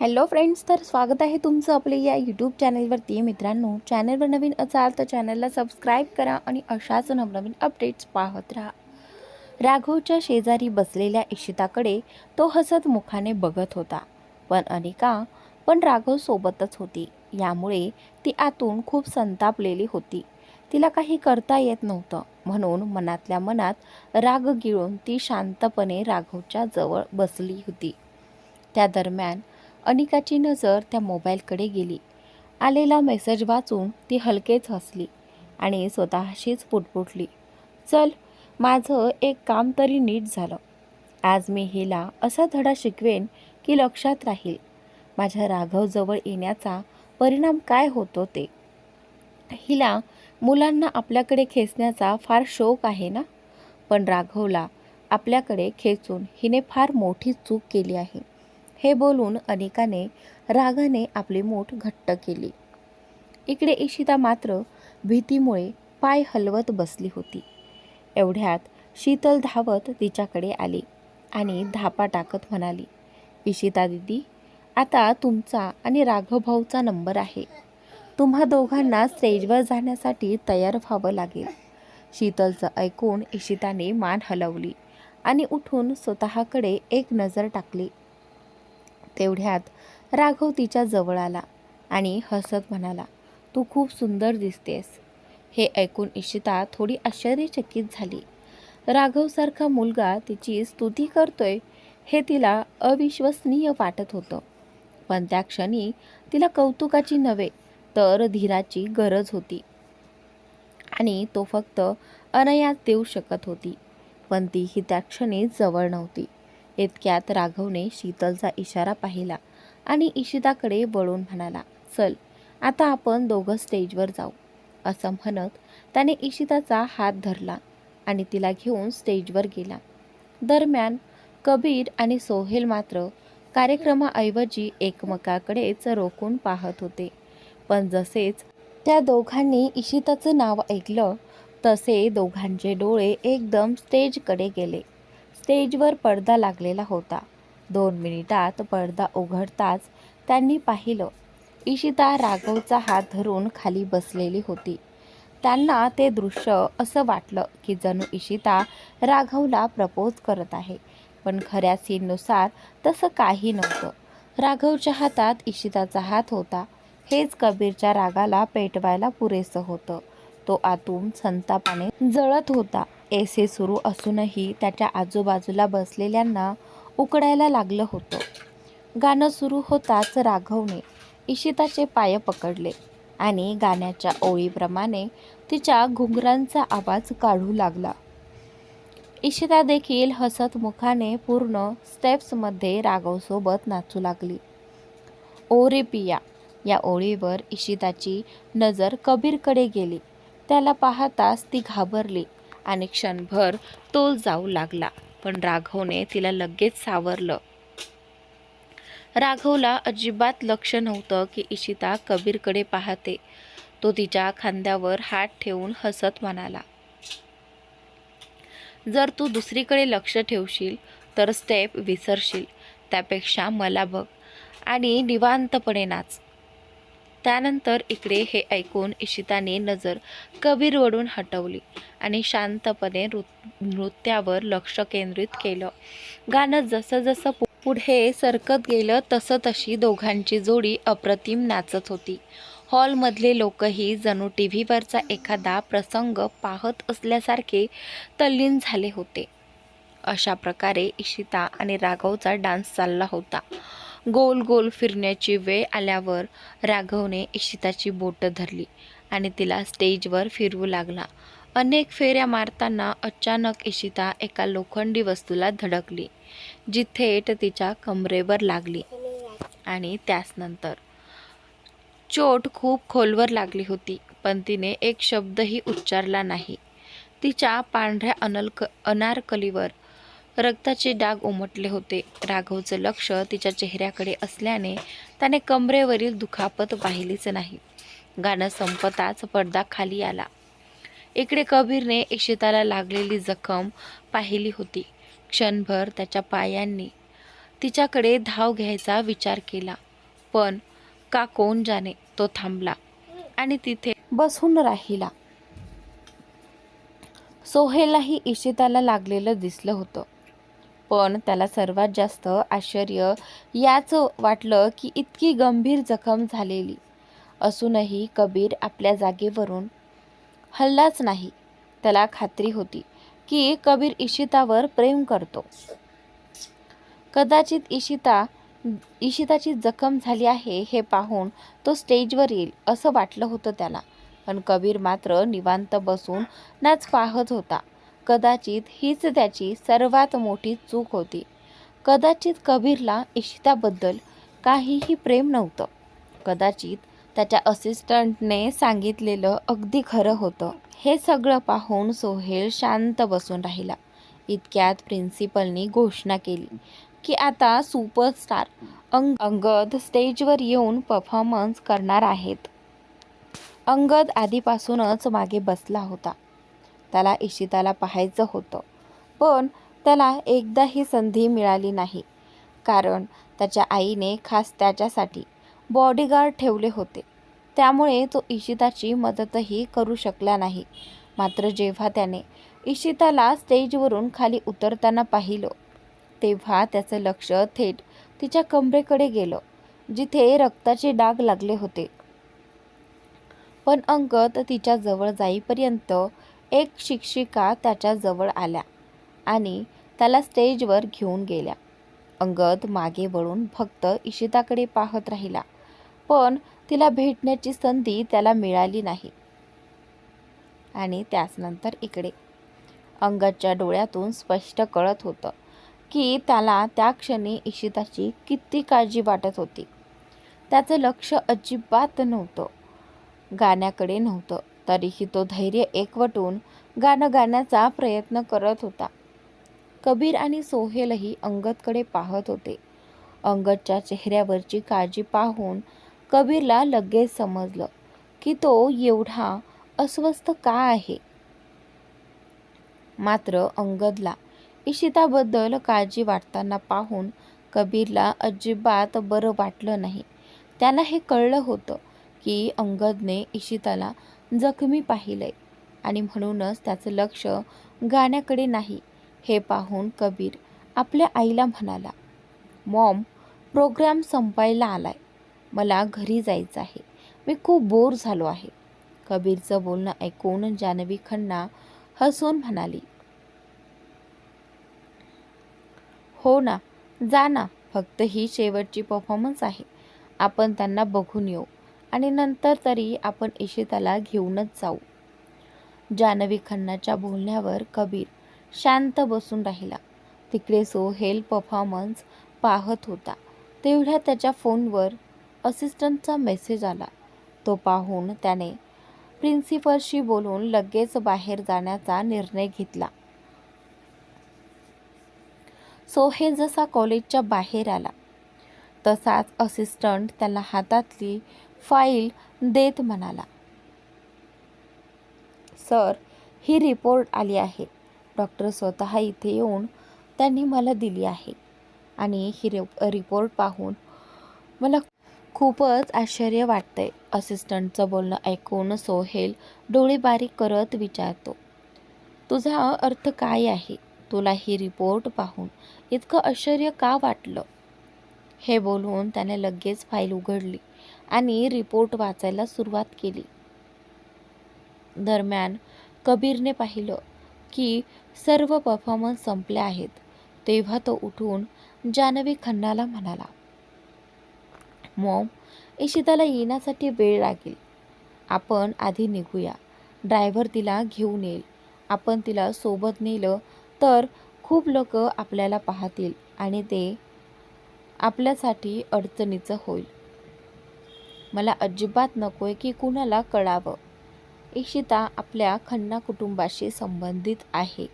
Hello friends तर स्वागत आहे तुमचं आपले या यूट्यूब चॅनलवरती मित्रांनो चॅनलवर नवीन असाल तर चॅनलला सबस्क्राईब करा आणि अशाच नवनवीन अपडेट्स पाहत राहा. राघवच्या शेजारी बसलेल्या इशिताकडे तो हसत मुखाने बघत होता. पण अनिका पण राघव सोबतच होती. यामुळे ती आतून खूप संतापलेली होती. तिला काही करता येत नव्हतं. म्हणून मनातल्या मनात राग गिळून ती शांतपणे राघवच्या जवळ बसली होती. त्या दरम्यान अनिकाची नजर त्या मोबाईलकडे गेली. आलेला मेसेज वाचून ती हलकेच हसली आणि स्वतःशीच पुटपुटली. चल माझं एक काम तरी नीट झालं. आज मी हिला असा धडा शिकवेन की लक्षात राहील. माझ्या राघवजवळ येण्याचा परिणाम काय होतो ते. हिला मुलांना आपल्याकडे खेचण्याचा फार शौक आहे ना? पण राघवला आपल्याकडे खेचून हिने फार मोठी चूक केली आहे. हे बोलून अनेकाने रागाने आपली मूठ घट्ट केली. इकडे इशिता मात्र भीतीमुळे पाय हलवत बसली होती. एवढ्यात शीतल धावत तिच्याकडे आली आणि धापा टाकत म्हणाली इशिता दिदी आता तुमचा आणि राघवभाऊचा नंबर आहे. तुम्हा दोघांना स्टेजवर जाण्यासाठी तयार व्हावं लागेल. शीतलचं ऐकून इशिताने मान हलवली आणि उठून स्वतःकडे एक नजर टाकली. तेवढ्यात राघव तिच्या जवळ आला आणि हसत म्हणाला तू खूप सुंदर दिसतेस. हे ऐकून इशिता थोडी आश्चर्यचकित झाली. राघवसारखा मुलगा तिची स्तुती करतोय हे तिला अविश्वसनीय वाटत होतं. पण त्या क्षणी तिला कौतुकाची नव्हे तर धीराची गरज होती. आणि तो फक्त अनयात देऊ शकत होती पण तीही त्या क्षणी जवळ नव्हती. इतक्यात राघवने शीतलचा इशारा पाहिला आणि इशिताकडे वळून म्हणाला चल आता आपण दोघं स्टेजवर जाऊ. असं म्हणत त्याने इशिताचा हात धरला आणि तिला घेऊन स्टेजवर गेला. दरम्यान कबीर आणि सोहेल मात्र कार्यक्रमाऐवजी एकमेकाकडेच रोखून पाहत होते. पण जसेच त्या दोघांनी इशिताचं नाव ऐकलं तसे दोघांचे डोळे एकदम स्टेजकडे गेले. स्टेजवर पडदा लागलेला होता. दोन मिनिटात पडदा उघडताच त्यांनी पाहिलं इशिता राघवचा हात धरून खाली बसलेली होती. त्यांना ते दृश्य असं वाटलं की जणू इशिता राघवला प्रपोज करत आहे पण खऱ्या सीननुसार तसं काही नव्हतं. राघवच्या हातात इशिताचा हात होता. हेच कबीरच्या रागाला पेटवायला पुरेसं होतं. तो आतून संतापाने जळत होता. एसे सुरू असूनही त्याच्या आजूबाजूला बसलेल्यांना उकडायला लागलं होतं. गाणं सुरू होताच राघवने इशिताचे पाय पकडले आणि गाण्याच्या ओळीप्रमाणे तिच्या घुंगरांचा आवाज काढू लागला. इशिता देखील हसत मुखाने पूर्ण स्टेप्समध्ये राघवसोबत नाचू लागली. ओ रे पिया या ओळीवर इशिताची नजर कबीरकडे गेली. त्याला पाहताच ती घाबरली. आणि क्षणभर तोल जाऊ लागला. पण राघवने तिला लगेच सावरलं. राघवला अजिबात लक्ष नव्हतं की इशिता कबीरकडे पाहते. तो तिच्या खांद्यावर हात ठेवून हसत म्हणाला जर तू दुसरीकडे लक्ष ठेवशील तर स्टेप विसरशील. त्यापेक्षा मला बघ. आणि निवांतपणे नाच. त्यानंतर इकडे हे ऐकून इशिताने नजर कबीरवरून हटवली आणि शांतपणे नृ नृत्यावर लक्ष केंद्रित केलं. गाणं जसं जसं पुढे सरकत गेलं तसं तशी दोघांची जोडी अप्रतिम नाचत होती. हॉलमधले लोकही जणू टी व्हीवरचा एखादा प्रसंग पाहत असल्यासारखे तल्लीन झाले होते. अशा प्रकारे इशिता आणि राघवचा डान्स चालला होता. गोल गोल फिरण्याची वेळ आल्यावर राघवने इशिताची बोटं धरली आणि तिला स्टेजवर फिरवू लागला. अनेक फेऱ्या मारताना अचानक इशिता एका लोखंडी वस्तूला धडकली जी थेट तिच्या कमरेवर लागली आणि त्याचनंतर चोट खूप खोलवर लागली होती पण तिने एक शब्दही उच्चारला नाही. तिच्या पांढऱ्या अनलक अनारकलीवर रक्ताचे डाग उमटले होते. राघवचं लक्ष तिच्या चेहऱ्याकडे असल्याने त्याने कमरेवरील दुखापत पाहिलीच नाही. गाणं संपताच पडदा खाली आला. इकडे कबीरने इशिताला लागलेली जखम पाहिली होती. क्षणभर त्याच्या पायांनी तिच्याकडे धाव घ्यायचा विचार केला. पण का कोण जाणे तो थांबला आणि तिथे बसून राहिला. सोहेललाही इशिताला लागलेलं दिसलं होतं. पण त्याला सर्वात जास्त आश्चर्य याच वाटलं की इतकी गंभीर जखम झालेली. असूनही कबीर आपल्या जागेवरून हल्लाच नाही. त्याला खात्री होती की कबीर इशितावर प्रेम करतो. कदाचित इशिता इशिताची जखम झाली आहे हे पाहून तो स्टेजवर येईल असं वाटलं होतं त्याला. पण कबीर मात्र निवांत बसून नाच पाहत होता. कदाचित हीच त्याची सर्वात मोठी चूक होती. कदाचित कबीरला इशिताबद्दल काहीही प्रेम नव्हतं. कदाचित त्याच्या असिस्टंटने सांगितलेलं अगदी खरं होतं. हे सगळं पाहून सोहेल शांत बसून राहिला. इतक्यात प्रिन्सिपलनी घोषणा केली की आता सुपरस्टार अंग अंगद स्टेजवर येऊन परफॉर्मन्स करणार आहेत. अंगद आधीपासूनच मागे बसला होता. त्याला इशिताला पाहायचं होतं. पण त्याला एकदाही संधी मिळाली नाही. कारण त्याच्या आईने खास त्याच्यासाठी बॉडीगार्ड ठेवले होते. त्यामुळे तो इशिताची मदतही करू शकला नाही. मात्र जेव्हा त्याने इशिताला स्टेजवरून खाली उतरताना पाहिलं तेव्हा त्याचं लक्ष थेट तिच्या कमरेकडे गेलं जिथे रक्ताचे डाग लागले होते. पण अंगद तिच्या जवळ जाईपर्यंत एक शिक्षिका त्याच्याजवळ आल्या आणि त्याला स्टेजवर घेऊन गेल्या. अंगद मागे वळून फक्त इशिताकडे पाहत राहिला पण तिला भेटण्याची संधी त्याला मिळाली नाही. आणि त्याचनंतर इकडे. अंगदच्या डोळ्यातून स्पष्ट कळत होतं की त्याला त्या क्षणी इशिताची किती काळजी वाटत होती. त्याचं लक्ष अजिबात नव्हतं. गाण्याकडे नव्हतं. तरीही तो धैर्य एकवटून गाणं गाण्याचा प्रयत्न करत होता. कबीर आणि सोहेलही अंगदकडे पाहत होते. अंगदच्या चेहऱ्यावरची काळजी पाहून कबीरला लगेच समजलं की तो एवढा अस्वस्थ का आहे? मात्र अंगदला इशिताबद्दल काळजी वाटताना पाहून कबीरला अजिबात बरं वाटलं नाही. त्यांना हे कळलं होतं की अंगदने इशिताला जखमी पाहिलंय. आणि म्हणूनच त्याचं लक्ष गाण्याकडे नाही हे पाहून कबीर आपल्या आईला म्हणाला मॉम प्रोग्राम संपायला आलाय. मला घरी जायचं आहे. मी खूप बोर झालो आहे. कबीरचं बोलणं ऐकून जानवी खन्ना हसून म्हणाली हो ना जा ना. फक्त ही शेवटची परफॉर्मन्स आहे. आपण त्यांना बघून येऊ. आणि नंतर तरी आपण इशिताला घेऊनच जाऊ. जानवी खन्नाच्या बोलण्यावर कबीर शांत बसून राहिला. तिकडे सोहेल परफॉर्मन्स पाहत होता तेवढ्या त्याच्या फोनवर असिस्टंटचा मेसेज आला. तो पाहून त्याने प्रिन्सिपलशी बोलून लगेच बाहेर जाण्याचा निर्णय घेतला. सोहेल जसा कॉलेजच्या बाहेर आला तसाच असिस्टंट त्याला हातातली फाईल देत म्हणाला. सर ही रिपोर्ट आली आहे. डॉक्टर स्वतः इथे येऊन त्यांनी मला दिली आहे आणि ही रिपोर्ट पाहून मला खूपच आश्चर्य वाटतंय असिस्टंटचं बोलणं ऐकून सोहेल डोळे बारीक करत विचारतो. तुझा अर्थ काय आहे? तुला ही रिपोर्ट पाहून इतकं आश्चर्य का वाटलं? हे बोलून त्याने लगेच फाईल उघडली. आणि रिपोर्ट वाचायला सुरुवात केली. दरम्यान कबीरने पाहिलं की सर्व परफॉर्मन्स संपले आहेत. तेव्हा तो उठून जानवी खन्नाला म्हणाला मॉम इशिताला येण्यासाठी वेळ लागेल. आपण आधी निघूया. ड्रायव्हर तिला घेऊन येईल. आपण तिला सोबत नेलं तर खूप लोक आपल्याला पाहतील आणि ते आपल्यासाठी अडचणीचं होईल. मला अजिबात नको आहे की कुणाला कळावं. इशिता आपल्या खन्ना कुटुंबाशी संबंधित आहे.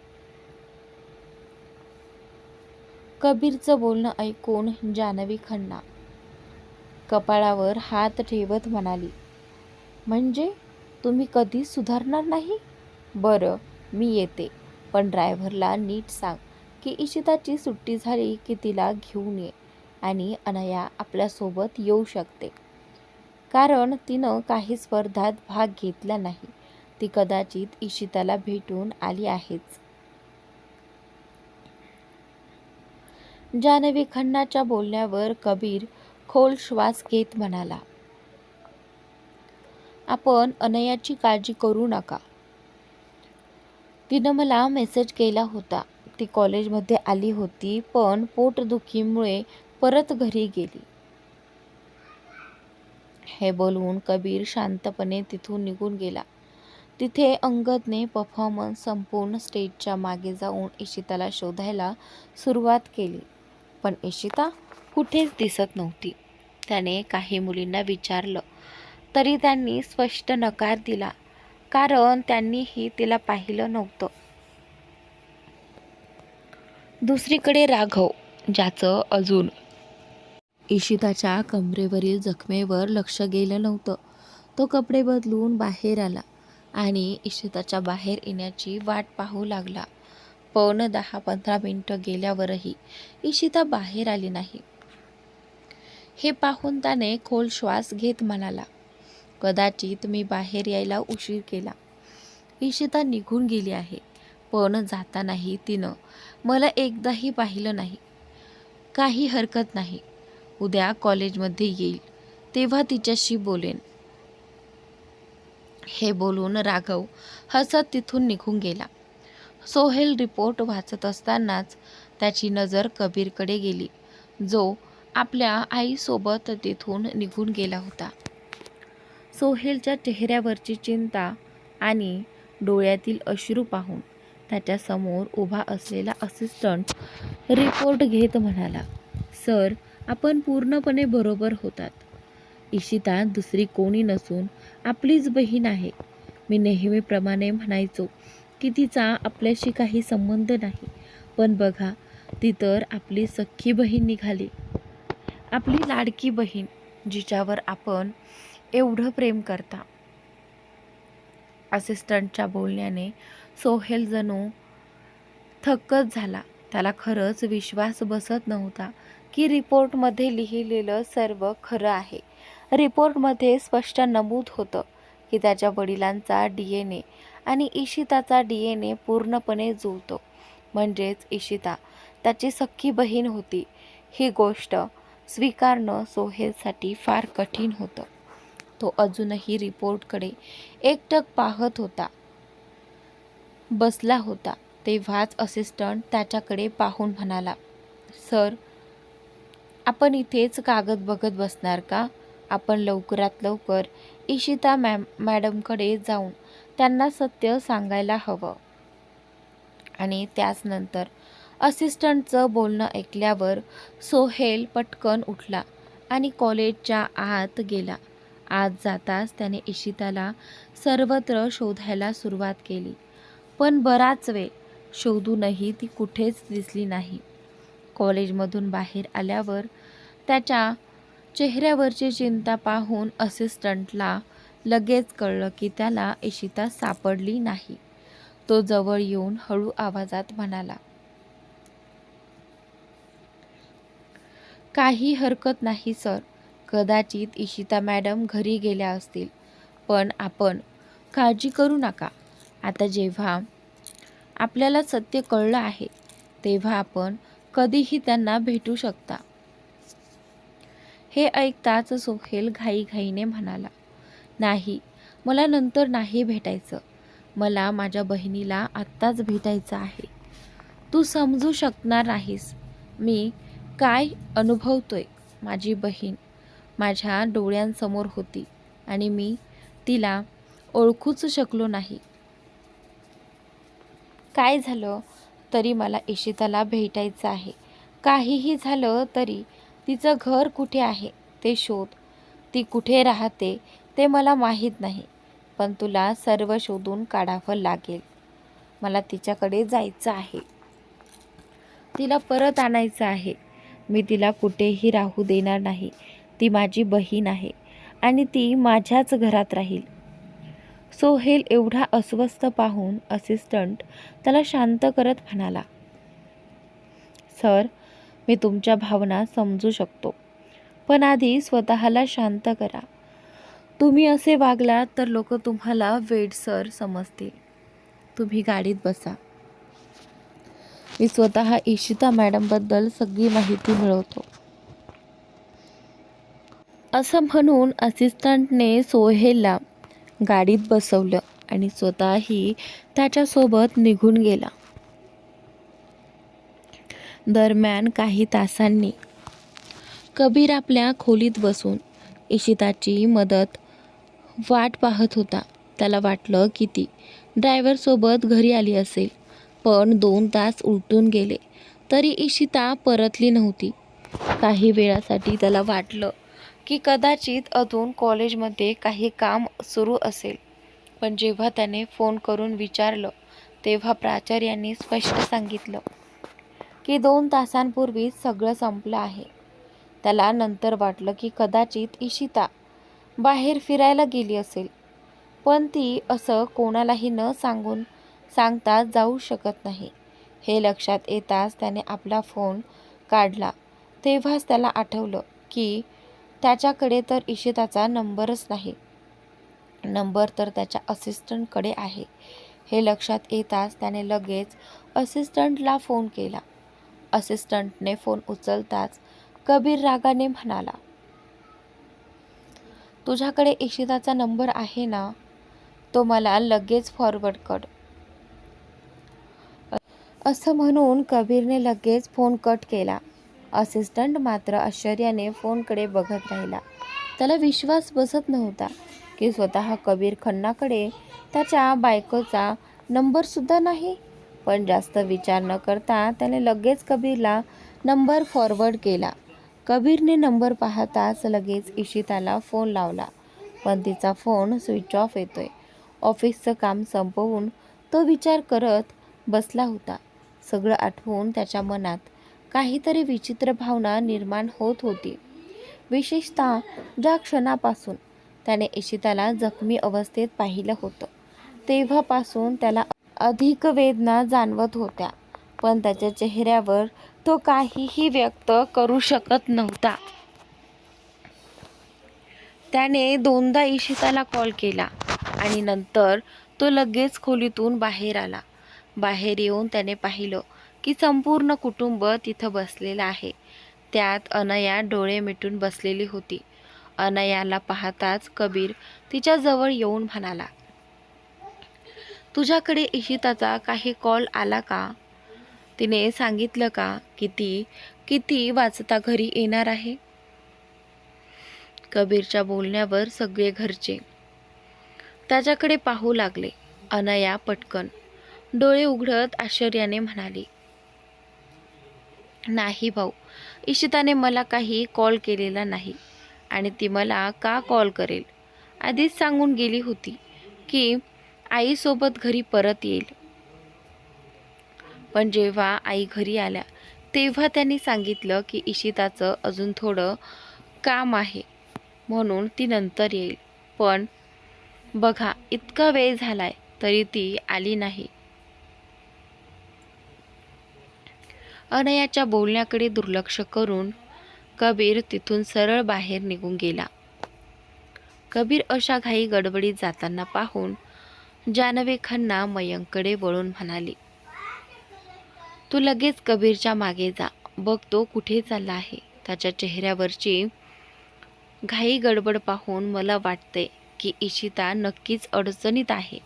कबीरचं बोलणं ऐकून जानवी खन्ना कपाळावर हात ठेवत म्हणाली म्हणजे तुम्ही कधी सुधारणार नाही? बरं मी येते. पण ड्रायव्हरला नीट सांग की इशिताची सुट्टी झाली की तिला घेऊन ये आणि अनया आपल्यासोबत येऊ शकते. कारण तिनं काही स्पर्धात भाग घेतला नाही. ती कदाचित इशिताला भेटून आली आहेच. जानवी खन्नाच्या बोलण्यावर कबीर खोल श्वास घेत म्हणाला आपण अनयाची काळजी करू नका. तिनं मला मेसेज केला होता. ती कॉलेजमध्ये आली होती पण पोटदुखीमुळे परत घरी गेली. हे बोलवून कबीर शांतपणे तिथून निघून गेला. तिथे अंगदने परफॉर्मन्स संपूर्ण स्टेजच्या मागे जाऊन इशिताला शोधायला सुरुवात केली. पण इशिता कुठेच दिसत नव्हती. त्याने काही मुलींना विचारलं तरी त्यांनी स्पष्ट नकार दिला कारण त्यांनीही तिला पाहिलं नव्हतं. दुसरीकडे राघव ज्याचं अजून इशिताच्या कमरेवरील जखमेवर लक्ष गेलं नव्हतं. तो कपडे बदलून बाहेर आला आणि इशिताच्या बाहेर येण्याची वाट पाहू लागला. पण दहा पंधरा मिनटं गेल्यावरही इशिता बाहेर आली नाही. हे पाहून त्याने खोल श्वास घेत म्हणाला कदाचित मी बाहेर यायला उशीर केला. इशिता निघून गेली आहे पण जातानाही तिनं मला एकदाही पाहिलं नाही. काही हरकत नाही. उद्या कॉलेजमध्ये येईल. तेव्हा तिच्याशी बोलेन. हे बोलून राघव हसत तिथून निघून गेला. सोहेल रिपोर्ट वाचत असतानाच त्याची नजर कबीरकडे गेली. जो आपल्या आईसोबत तिथून निघून गेला होता. सोहेलच्या चेहऱ्यावरची चिंता आणि डोळ्यातील अश्रू पाहून त्याच्यासमोर उभा असलेला असिस्टंट रिपोर्ट घेत म्हणाला सर आपण पूर्णपणे बरोबर होतात. इशिता दुसरी कोणी नसून आपलीच बहीण आहे. मी नेहमीप्रमाणे म्हणायचो की तिचा आपल्याशी काही संबंध नाही. पण बघा ती तर आपली सख्खी बहीण निघाली. आपली लाडकी बहीण जिच्यावर आपण एवढं प्रेम करता. असिस्टंटच्या बोलण्याने सोहेल जणू थक्कच झाला. त्याला खरंच विश्वास बसत नव्हता. की रिपोर्टमध्ये लिहिलेलं सर्व खरं आहे. रिपोर्टमध्ये स्पष्ट नमूद होतं की त्याच्या वडिलांचा डी एन ए आणि इशिताचा डी एन ए पूर्णपणे जुळतो. म्हणजेच इशिता त्याची सख्खी बहीण होती. ही गोष्ट स्वीकारणं सोहेलसाठी फार कठीण होतं. तो अजूनही रिपोर्टकडे एकटक पाहत होता. बसला होता. तेव्हाच असिस्टंट त्याच्याकडे पाहून म्हणाला सर आपण इथेच कागद बघत बसणार का? आपण लवकरात लवकर इशिता मॅम मॅडमकडे जाऊन त्यांना सत्य सांगायला हवं. आणि त्याचनंतर असिस्टंटचं बोलणं ऐकल्यावर सोहेल पटकन उठला आणि कॉलेजच्या आत गेला. आत जाताच त्याने इशिताला सर्वत्र शोधायला सुरुवात केली. पण बराच वेळ शोधूनही ती कुठेच दिसली नाही. कॉलेजमधून बाहेर आल्यावर त्याच्या चेहऱ्यावरची चिंता पाहून असिस्टंटला लगेच कळलं की त्याला इशिता सापडली नाही. तो जवळ येऊन हळू आवाजात म्हणाला काही हरकत नाही सर. कदाचित इशिता मॅडम घरी गेल्या असतील पण आपण काळजी करू नका. आता जेव्हा आपल्याला सत्य कळलं आहे तेव्हा आपण कधीही त्यांना भेटू शकता. हे ऐकताच सोहेल घाईघाईने म्हणाला नाही मला नंतर नाही भेटायचं. मला माझ्या बहिणीला आत्ताच भेटायचं आहे. तू समजू शकणार नाहीस. मी काय अनुभवतोय? माझी बहीण माझ्या डोळ्यांसमोर होती आणि मी तिला ओळखूच शकलो नाही. काय झालं? तरी मला इशिताला भेटायचं आहे. काहीही झालं तरी तिचं घर कुठे आहे ते शोध. ती कुठे राहते ते मला माहीत नाही पण तुला सर्व शोधून काढावं लागेल. मला तिच्याकडे जायचं आहे. तिला परत आणायचं आहे. मी तिला कुठेही राहू देणार नाही. ती माझी बहीण आहे आणि ती माझ्याच घरात राहील. सोहेल एवढा अस्वस्थ पाहून असिस्टंट त्याला शांत करत म्हणाला सर मी तुमच्या भावना समजू शकतो पण आधी स्वतःला शांत करा. तुम्ही असे वागलात तर लोक तुम्हाला वेडसर समजतील. तुम्ही गाडीत बसा. मी स्वतः इशिता मॅडमबद्दल सगळी माहिती मिळवतो. असं म्हणून असिस्टंटने सोहेलला गाडीत बसवलं आणि स्वतःही त्याच्यासोबत निघून गेला. दरम्यान काही तासांनी कबीर आपल्या खोलीत बसून इशिताची मदत वाट पाहत होता. त्याला वाटलं की ती ड्रायव्हरसोबत घरी आली असेल पण दोन तास उलटून गेले. तरी इशिता परतली नव्हती. काही वेळासाठी त्याला वाटलं की कदाचित अजून कॉलेजमध्ये काही काम सुरू असेल. पण जेव्हा त्याने फोन करून विचारलं तेव्हा प्राचार्यांनी स्पष्ट सांगितलं की दोन तासांपूर्वीच सगळं संपलं आहे. त्याला नंतर वाटलं की कदाचित इशिता बाहेर फिरायला गेली असेल. पण ती असं कोणालाही न सांगून सांगता जाऊ शकत नाही. हे लक्षात येताच त्याने आपला फोन काढला. तेव्हाच त्याला आठवलं की त्याच्याकडे तर इशिताचा नंबरच नाही. नंबर तर त्याच्या असिस्टंटकडे आहे. हे लक्षात येताच त्याने लगेच असिस्टंटला फोन केला. असिस्टंटने फोन उचलताच कबीर रागाने म्हणाला तुझ्याकडे इशिताचा नंबर आहे ना? तो मला लगेच फॉरवर्ड कर. असं म्हणून कबीरने लगेच फोन कट केला. असिस्टंट मात्र आश्चर्याने फोनकडे बघत राहिला. त्याला विश्वास बसत नव्हता की स्वतः कबीर खन्नाकडे त्याच्या बायकोचा नंबरसुद्धा नाही. पण जास्त विचार न करता त्याने लगेच कबीरला नंबर फॉरवर्ड केला. कबीरने नंबर पाहताच लगेच इशिताला फोन लावला. पण तिचा फोन स्विच ऑफ येतोय. ऑफिसचं काम संपवून तो विचार करत बसला होता. सगळं आठवून त्याच्या मनात काहीतरी विचित्र भावना निर्माण होत होती. विशेषतः ज्या क्षणापासून त्याने इशिताला जखमी अवस्थेत पाहिलं होतं तेव्हापासून त्याला अधिक वेदना जाणवत होत्या पण त्याच्या चेहऱ्यावर तो काहीही व्यक्त करू शकत नव्हता. त्याने दोनदा इशिताला कॉल केला आणि नंतर तो लगेच खोलीतून बाहेर आला. बाहेर येऊन त्याने पाहिलं की संपूर्ण कुटुंब तिथं बसलेलं आहे. त्यात अनया डोळे मिटून बसलेली होती. अनयाला पाहताच कबीर तिच्याजवळ येऊन म्हणाला तुझ्याकडे इशिताचा काही कॉल आला का? तिने सांगितलं का किती किती वाचता घरी येणार आहे? कबीरच्या बोलण्यावर सगळे घरचे त्याच्याकडे पाहू लागले. अनया पटकन डोळे उघडत आश्चर्याने म्हणाली नाही भाऊ. इशिताने मला काही कॉल केलेला नाही. आणि ती मला का कॉल करेल? आधीच सांगून गेली होती की आईसोबत घरी परत येईल. पण जेव्हा आई घरी आल्या तेव्हा त्यांनी सांगितलं की इशिताचं अजून थोडं काम आहे. म्हणून ती नंतर येईल. पण बघा इतका वेळ झालाय तरी ती आली नाही. अनयाच्या बोलण्याकडे दुर्लक्ष करून कबीर तिथून सरळ बाहेर निघून गेला. कबीर अशा घाई गडबडीत जाताना पाहून जानवे खन्ना मयंककडे वळून म्हणाली तू लगेच कबीरच्या मागे जा. बघ तो कुठे चालला आहे. त्याच्या चेहऱ्यावरची घाई गडबड पाहून मला वाटते की इशिता नक्कीच अडचणीत आहे.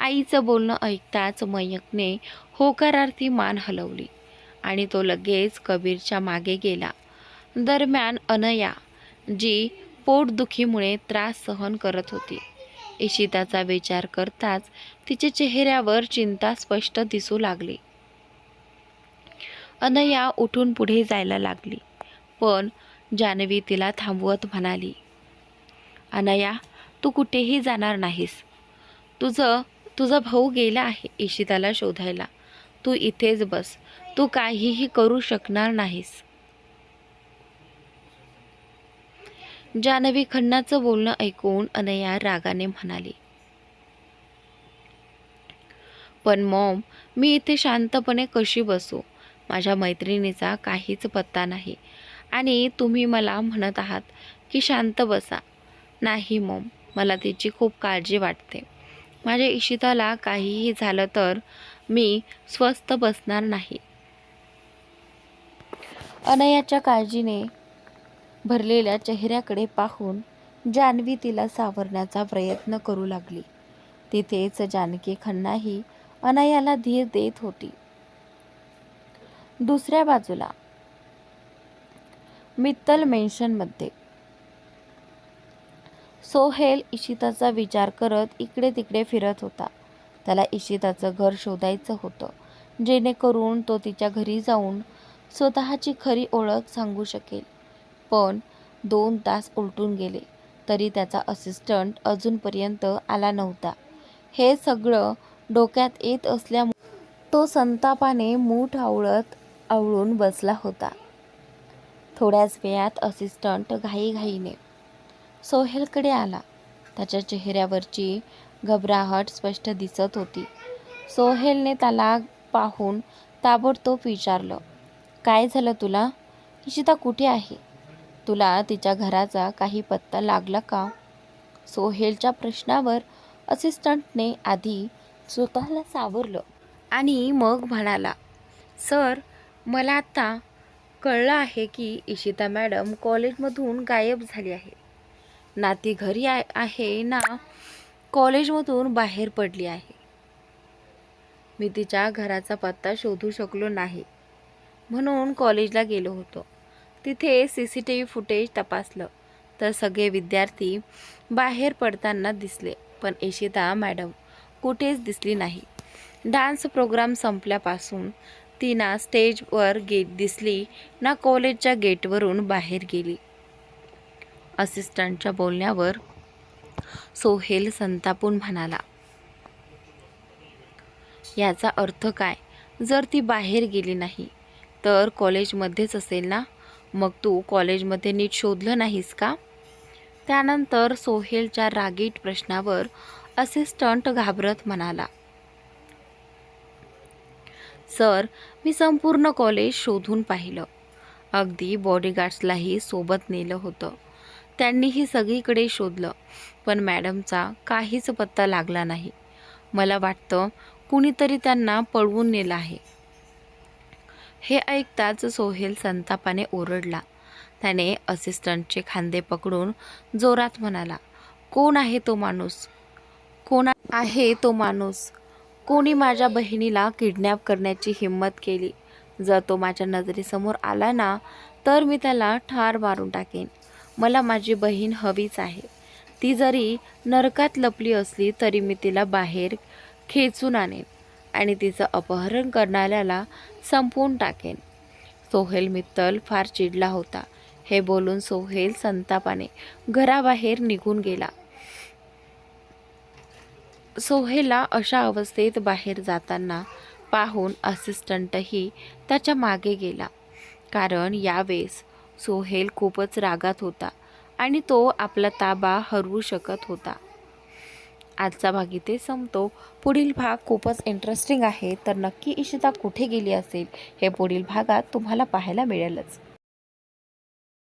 आईचं बोलणं ऐकताच मयकने होकारार्थी मान हलवली आणि तो लगेच कबीरच्या मागे गेला. दरम्यान अनया जी पोटदुखीमुळे त्रास सहन करत होती इशिताचा विचार करताच तिच्या चेहऱ्यावर चिंता स्पष्ट दिसू लागली. अनया उठून पुढे जायला लागली पण जानवी तिला थांबवत म्हणाली अनया तू कुठेही जाणार नाहीस. तुझं तुझा भाऊ गेला आहे इशिताला शोधायला. तू इथेच बस. तू काहीही करू शकणार नाहीस. जानवी खन्नाचं बोलणं ऐकून अनया रागाने म्हणाली. पण मॉम मी इथे शांतपणे कशी बसू? माझ्या मैत्रिणीचा काहीच पत्ता नाही. आणि तुम्ही मला म्हणत आहात की शांत बसा. नाही मॉम मला तिची खूप काळजी वाटते. माझ्या इशिताला काहीही झालं तर मी स्वस्थ बसणार नाही. अनयाच्या काळजीने भरलेल्या चेहऱ्याकडे पाहून जान्हवी तिला सावरण्याचा प्रयत्न करू लागली. तिथेच जानकी खन्नाही अनयाला धीर देत होती. दुसऱ्या बाजूला मित्तल मेन्शनमध्ये सोहेल इशिताचा विचार करत इकडे तिकडे फिरत होता. त्याला इशिताचं घर शोधायचं होतं जेणेकरून तो तिच्या घरी जाऊन स्वतःची खरी ओळख सांगू शकेल. पण दोन तास उलटून गेले तरी त्याचा असिस्टंट अजूनपर्यंत आला नव्हता. हे सगळं डोक्यात येत असल्यामुळे तो संतापाने मूठ आवळत आवळून बसला होता. थोड्याच वेळात असिस्टंट घाईघाईने सोहेलकडे आला. त्याच्या चेहऱ्यावरची घबराहट स्पष्ट दिसत होती. सोहेलने त्याला पाहून ताबडतोब विचारलं काय झालं तुला? इशिता कुठे आहे? तुला तिच्या घराचा काही पत्ता लागला का? सोहेलच्या प्रश्नावर असिस्टंटने आधी स्वतःला सावरलं आणि मग म्हणाला सर मला आत्ता कळलं आहे की इशिता मॅडम कॉलेजमधून गायब झाली आहे ना ती घरी आहे ना कॉलेजमधून बाहेर पडली आहे. मी तिच्या घराचा पत्ता शोधू शकलो नाही. म्हणून कॉलेजला गेलो होतो. तिथे C C T V footage तपासलं. तर सगळे विद्यार्थी बाहेर पडताना दिसले. पण इशिता मॅडम कुठेच दिसली नाही. डान्स प्रोग्राम संपल्यापासून ती ना स्टेजवर गेट दिसली ना कॉलेजच्या गेटवरून बाहेर गेली. असिस्टंटच्या बोलण्यावर सोहेल संतापून म्हणाला याचा अर्थ काय? जर ती बाहेर गेली नाही तर कॉलेजमध्येच असेल ना? मग तू कॉलेजमध्ये नीट शोधलं नाहीस का? त्यानंतर सोहेलच्या रागीट प्रश्नावर असिस्टंट घाबरत म्हणाला सर मी संपूर्ण कॉलेज शोधून पाहिलं. अगदी बॉडीगार्ड्सलाही सोबत नेलं होतं. त्यांनीही सगळीकडे शोधलं पण मॅडमचा काहीच पत्ता लागला नाही. मला वाटतं कुणीतरी त्यांना पळवून नेलं आहे. हे ऐकताच सोहेल संतापाने ओरडला. त्याने असिस्टंटचे खांदे पकडून जोरात म्हणाला कोण आहे तो माणूस? कोण आहे तो माणूस? कोणी माझ्या बहिणीला किडनॅप करण्याची हिंमत केली? जर तो माझ्या नजरेसमोर आला ना तर मी त्याला ठार मारून टाकेन. मला माझी बहीण हवीच आहे. ती जरी नरकात लपली असली तरी मी तिला बाहेर खेचून आणेन आणि तिचं अपहरण करणाऱ्याला संपवून टाकेन. सोहेल मित्तल फार चिडला होता. हे बोलून सोहेल संतापाने घराबाहेर निघून गेला. सोहेलला अशा अवस्थेत बाहेर जाताना पाहून असिस्टंटही त्याच्यामागे गेला. कारण यावेळेस सोहेल खूपच रागात होता आणि तो आपला ताबा हरवू शकत होता. आजचा भाग इथे संपतो. पुढील भाग खूपच इंटरेस्टिंग आहे. तर नक्की इशिता कुठे गेली असेल हे पुढील भागात तुम्हाला पाहायला मिळेलच.